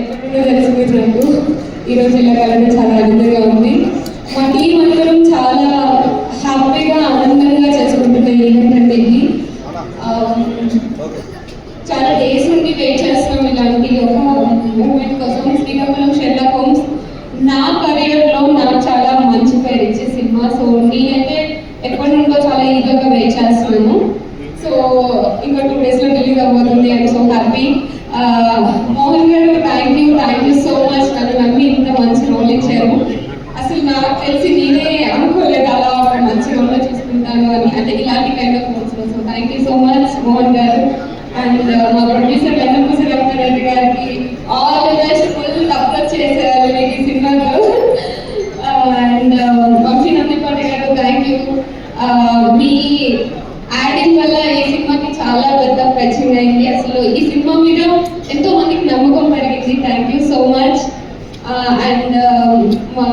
ఎప్పటికీ తెలిసిపోయింది నాకు ఈరోజు ఇలా చాలా ఆనందంగా ఉంది. మా టీం అందరం చాలా హ్యాపీగా ఆనందంగా చేసుకుంటున్న ఈవెంట్ అంటే ఇది చాలా డేస్ నుండి వెయిట్ చేస్తున్నాం ఇలాంటి ఒక మూమెంట్ కోసం శ్రీకాకుళం షెర్లాక్ హోమ్స్. నా కెరియర్లో నాకు చాలా మంచి పేరు ఇచ్చే సినిమా. సో నేనైతే ఎప్పటి నుండో చాలా ఈగర్గా వెయిట్ చేస్తున్నాను. సో ఇంకా టూ డేస్లో రిలీజ్ అవ్వబోతుంది ఐఎమ్ సో హ్యాపీ మోహన్ గారు thank you thank you so much నన్ను నమ్మి ఇంత మంచి రోల్ ఇచ్చారు. అసలు నాకు తెలిసి నేనే అనుకోలేదు అలా ఒక మంచి రోల్ చూసుకుంటాను అని. అంటే ఇలాంటి kind of roles so thank you so much Mohan గారు అండ్ మా ప్రొడ్యూసర్ వెన్నపూస రెడ్డి గారికి all the best full support చేశారు మీకు ఈ సినిమాలో. Uh, and uh, Vamsi Nandipati గారు థ్యాంక్ యూ uh, మీ యాడింగ్ వల్ల ఈ సినిమాకి చాలా పెద్ద ప్రచురణ అయింది. అసలు ఈ సినిమా మీద ఎంతో మందికి నమ్మకం పెరిగింది thank you so much and మా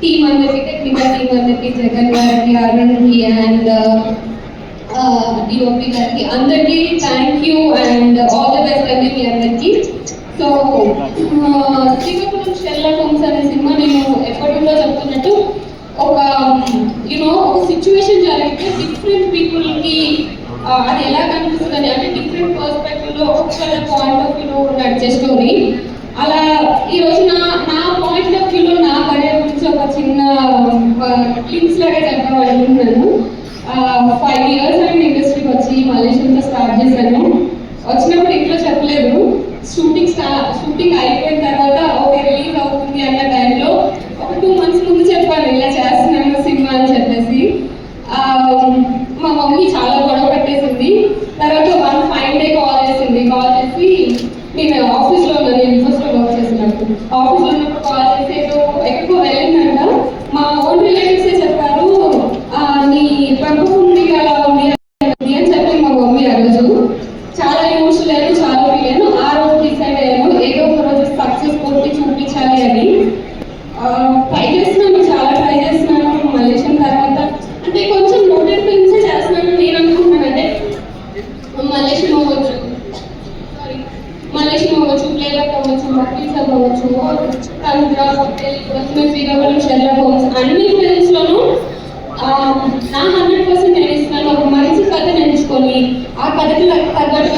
టీం అందరికి టెక్నికల్ టీమ్ అందరికి జగన్ గారికి అరుణ్కి అండ్ డిఓపి గారికి అందరికీ thank you and all the best అండి మీ అందరికీ. సో శ్రీకాకుళం షెల్లా హోమ్స్ అనే సినిమా నేను ఎప్పటిలో చెప్తున్నట్టు ఒక యూనో ఒక సిచ్యువేషన్ జరిగితే డిఫరెంట్ అది ఎలా కనిపిస్తుంది అంటే డిఫరెంట్ పర్స్పెక్టివ్లో ఒక్కొక్కరి పాయింట్ ఆఫ్ వ్యూలో నడిచే స్టోరీ అలా ఈ రోజు నా నా పాయింట్ ఆఫ్ వ్యూలో నా కెరీర్ గురించి ఒక చిన్న క్లిప్స్ లాగా చెప్పడం అనుకుంటున్నాను ఫైవ్ ఇయర్స్ అయిన ఇండస్ట్రీకి వచ్చి మలేషియన్తో స్టార్ట్ చేశాను. వచ్చినప్పుడు ఇంట్లో చెప్పలేదు. షూటింగ్ స్టా షూటింగ్ అయిపోయిన తర్వాత ఓకే రిలీజ్ అవుతుంది అన్న టైంలో ఒక టూ మంత్స్ ముందు చెప్పాను ఇలా చేస్తున్నాను సినిమా అని చెప్పేసి. మా మమ్మీ చాలా గొడవ తర్వాత వన్ ఫైవ్ డే కాల్ చేసింది కాల్ చేసి నేను ఆఫీస్లో మలేషియా మలేషియన్ అవ్వచ్చు ప్లేబ్యాక్ అవ్వచ్చు మఫీస్ అవ్వచ్చు తంద్ర వచ్చిన శ్రీకాకుళం హోమ్స్ అన్ని ఫిల్మ్స్లోనూ నా హండ్రెడ్ పర్సెంట్ నేను ఇస్తున్నాను ఒక మంచి కథ నేర్చుకొని ఆ కథకి తగ్గట్టు